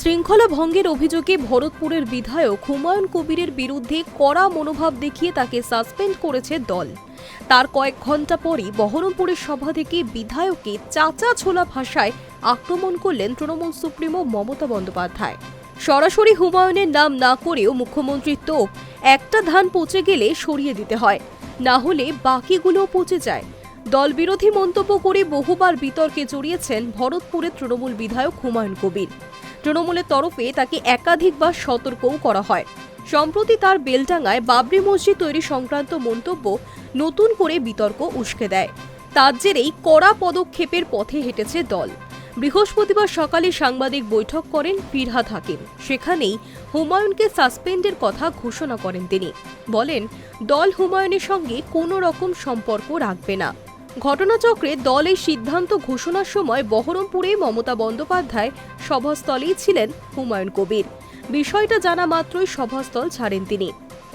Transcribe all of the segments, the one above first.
শৃঙ্খলা ভঙ্গের অভিযোগে ভরতপুরের বিধায়ক হুমায়ুন কবিরের বিরুদ্ধে কড়া মনোভাব দেখিয়ে তাকে সাসপেন্ড করেছে দল। তার কয়েক ঘণ্টা পরই বহরমপুরের সভা থেকে বিধায়ককে চাচা ছোলা ভাষায় আক্রমণ করলেন তৃণমূল সুপ্রিমো মমতা বন্দ্যোপাধ্যায়। সরাসরি হুমায়ুনের নাম না করেও মুখ্যমন্ত্রীর তোপ একটা ধান পচে গেলে সরিয়ে দিতে হয়, না হলে বাকিগুলোও পচে যায়। দলবিরোধী মন্তব্য করে বহুবার বিতর্কে জড়িয়েছেন ভরতপুরের তৃণমূল বিধায়ক হুমায়ুন কবির। তৃণমূলের তরফে তাকে একাধিকবার সতর্কও করা হয়। সম্প্রতি তার বেলডাঙ্গায় বাবরি মসজিদ তৈরি সংক্রান্ত মন্তব্য নতুন করে বিতর্ক উস্কে দেয়। তার জেরেই কড়া পদক্ষেপের পথে হেঁটেছে দল। বৃহস্পতিবার সকালে সাংবাদিক বৈঠক করেন ফিরহাদ হাকিম। সেখানেই হুমায়ুনকে সাসপেন্ডের কথা ঘোষণা করেন তিনি। বলেন, দল হুমায়ুনের সঙ্গে কোনো রকম সম্পর্ক রাখবে না। ঘটনাচক্রে দল এই সিদ্ধান্ত ঘোষণার সময় বহরমপুরে মমতা বন্দ্যোপাধ্যায় সভাস্থলেই ছিলেন হুমায়ুন কবির। বিষয়টা জানা মাত্রই সভাস্থল ছাড়েন তিনি।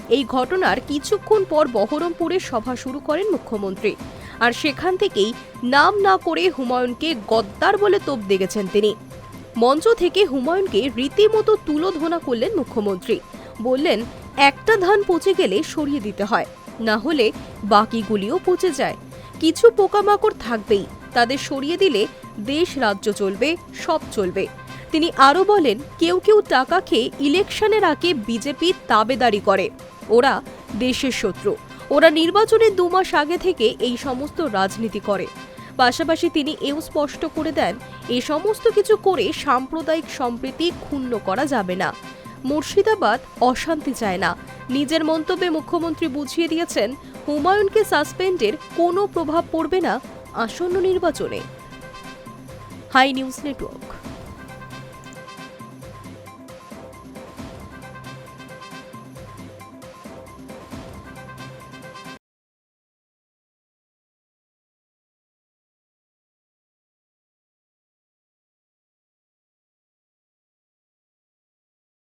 এই ঘটনার কিছুক্ষণ পর বহরমপুরে সভা শুরু করেন মুখ্যমন্ত্রী। আর সেখান থেকেই নাম না করে হুমায়ুনকে গদ্দার বলে তোপ দেখেছেন তিনি। মঞ্চ থেকে হুমায়ুনকে রীতিমতো তুলোধনা করলেন মুখ্যমন্ত্রী। বললেন, একটা ধান পচে গেলে সরিয়ে দিতে হয়, না হলে বাকিগুলিও পচে যায়। কিছু পোকামাকড় থাকবেই। তাদের সরিয়ে দিলে দেশ, রাজ্য চলবে, সব চলবে। তিনি আরও বলেন, কেউ কেউ টাকা খেয়ে ইলেকশনের আগে বিজেপি তাবেদারি করে। ওরা দেশের শত্রু। ওরা নির্বাচনের দু মাস আগে থেকে এই সমস্ত রাজনীতি করে। পাশাপাশি তিনি এও স্পষ্ট করে দেন এই সমস্ত কিছু করে সাম্প্রদায়িক সম্প্রীতি ক্ষুণ্ণ করা যাবে না। মুর্শিদাবাদ অশান্তি চায় না। নিজের মন্তব্যে মুখ্যমন্ত্রী বুঝিয়ে দিয়েছেন, হুমায়ুনকে সাসপেন্ডের কোনো প্রভাব পড়বে না আসন্ন নির্বাচনে। Hi news network.